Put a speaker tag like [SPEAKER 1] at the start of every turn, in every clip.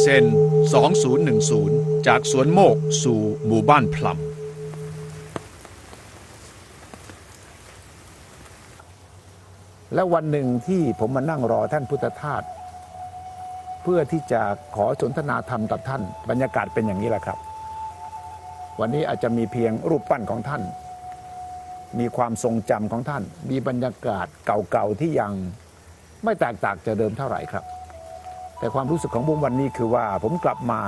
[SPEAKER 1] เซน 2010 จากสวนโมกสู่หมู่บ้านพลัม
[SPEAKER 2] และวันหนึ่งที่ผมมานั่งรอท่านพุทธทาสเพื่อที่จะขอสนทนาธรรมกับท่าน บรรยากาศเป็นอย่างนี้แหละครับ วันนี้อาจจะมีเพียงรูปปั้นของท่าน มีความทรงจำของท่าน มีบรรยากาศเก่าๆที่ยังไม่แตกต่างจากเดิมเท่าไหร่ครับ แต่ความรู้สึกของผมวันนี้คือว่าผมกลับมา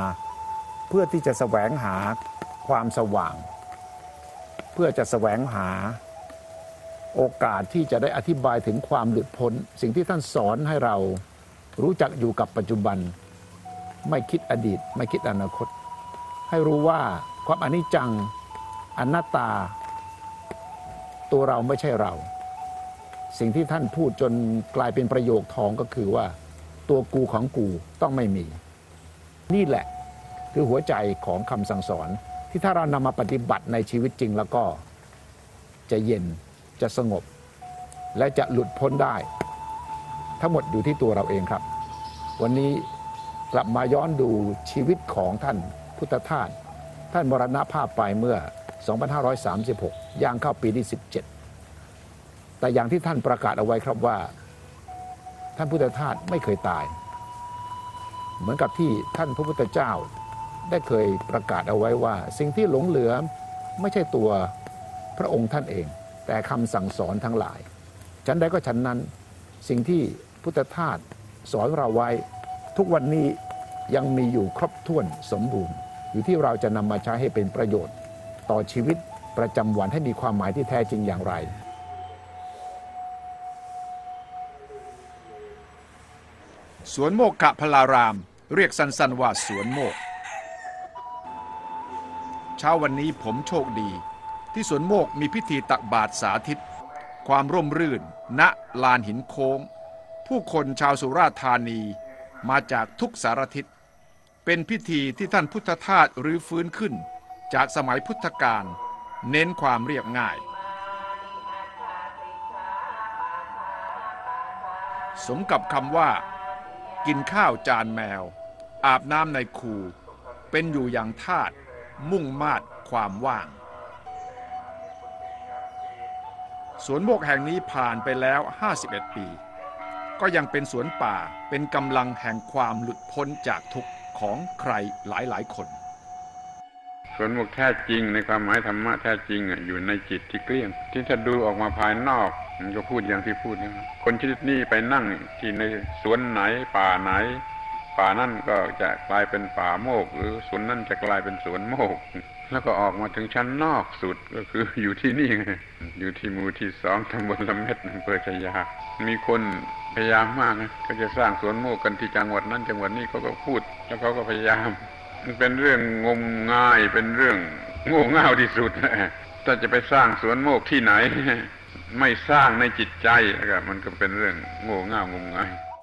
[SPEAKER 2] เพื่อที่จะแสวงหาความสว่าง เพื่อจะแสวงหาโอกาสที่จะได้อธิบายถึงความหลุดพ้น สิ่งที่ท่านสอนให้เรารู้จักอยู่กับปัจจุบัน ไม่คิดอดีต ไม่คิดอนาคต ให้รู้ว่าความอนิจจังอนัตตา ตัวเราไม่ใช่เรา สิ่งที่ท่านพูดจนกลายเป็นประโยคทองก็คือว่า ตัวกูของกูต้องไม่มี นี่แหละคือหัวใจของคำสั่งสอน ที่ถ้าเรานำมาปฏิบัติในชีวิตจริงแล้วก็ จะเย็นจะสงบ และจะหลุดพ้นได้ ทั้งหมดอยู่ที่ตัวเราเองครับ วันนี้กลับมาย้อนดูชีวิตของท่านพุทธทาสท่านมรณภาพไปเมื่อ 2536 ย่างเข้าปีที่ 17 แต่อย่างที่ท่านประกาศเอาไว้ครับว่า ท่านพุทธทาสไม่เคยตาย เหมือนกับที่ท่านพระพุทธเจ้าได้เคยประกาศเอาไว้ว่า สิ่งที่หลงเหลือไม่ใช่ตัวพระองค์ท่านเอง แต่คำสั่งสอนทั้งหลาย ฉันใดก็ฉันนั้นสิ่งที่พุทธทาสสอนเราไว้ ทุกวันนี้ยังมีอยู่ครบถ้วนสมบูรณ์ อยู่ที่เราจะนำมาใช้ให้เป็นประโยชน์ ต่อชีวิตประจำวันให้มีความหมายที่แท้จริงอย่างไร
[SPEAKER 1] สวนโมกขพลาราม เรียกสั้นๆว่าสวนโมก เช้าวันนี้ผมโชคดี ที่สวนโมกมีพิธีตักบาตรสาธิต ความร่มรื่น ณลานหินโค้ง ผู้คนชาวสุราษฎร์ธานีมาจากทุกสารทิศ เป็นพิธีที่ท่านพุทธทาสรื้อฟื้นขึ้น จากสมัยพุทธกาลเน้นความเรียบง่าย สมกับคำว่า กินข้าวจานแมว อาบน้ำในคู เป็นอยู่อย่างทาตมุ่งมาดความว่าง สวนโมกแห่งนี้ผ่านไปแล้ว 51 ปี ก็ยังเป็นสวนป่าเป็นกำลังแห่งความหลุดพ้นจากทุกข์ของใครหลายๆคน
[SPEAKER 3] สวนโมกแท้จริงในความหมายธรรมะแท้จริงอะอยู่ในจิตที่เกลี้ยง ที่ถ้าดูออกมาภายนอก มันก็พูดอย่างที่พูดนะคนชนิดนี้ไปนั่งที่ในสวนไหนป่าไหน ป่านั่นก็จะกลายเป็นป่าโมก หรือสวนนั่นจะกลายเป็นสวนโมก แล้วก็ออกมาถึงชั้นนอกสุดก็คืออยู่ที่นี่ไงอยู่ที่มูที่สองตำบลละเม็ดอำเภอชยา มีคนพยายามมากนะก็จะสร้างสวนโมกกันที่จังหวัดนั้นจังหวัดนี้เขาก็พูด แล้วเขาก็พยายาม มันเป็นเรื่องงมง่ายเป็นเรื่องโง่เง่าที่สุดถ้าจะไปสร้างสวนโมกที่ไหน ไม่สร้างในจิตใจนะครับมันก็เป็นเรื่องโง่เง่างมงาย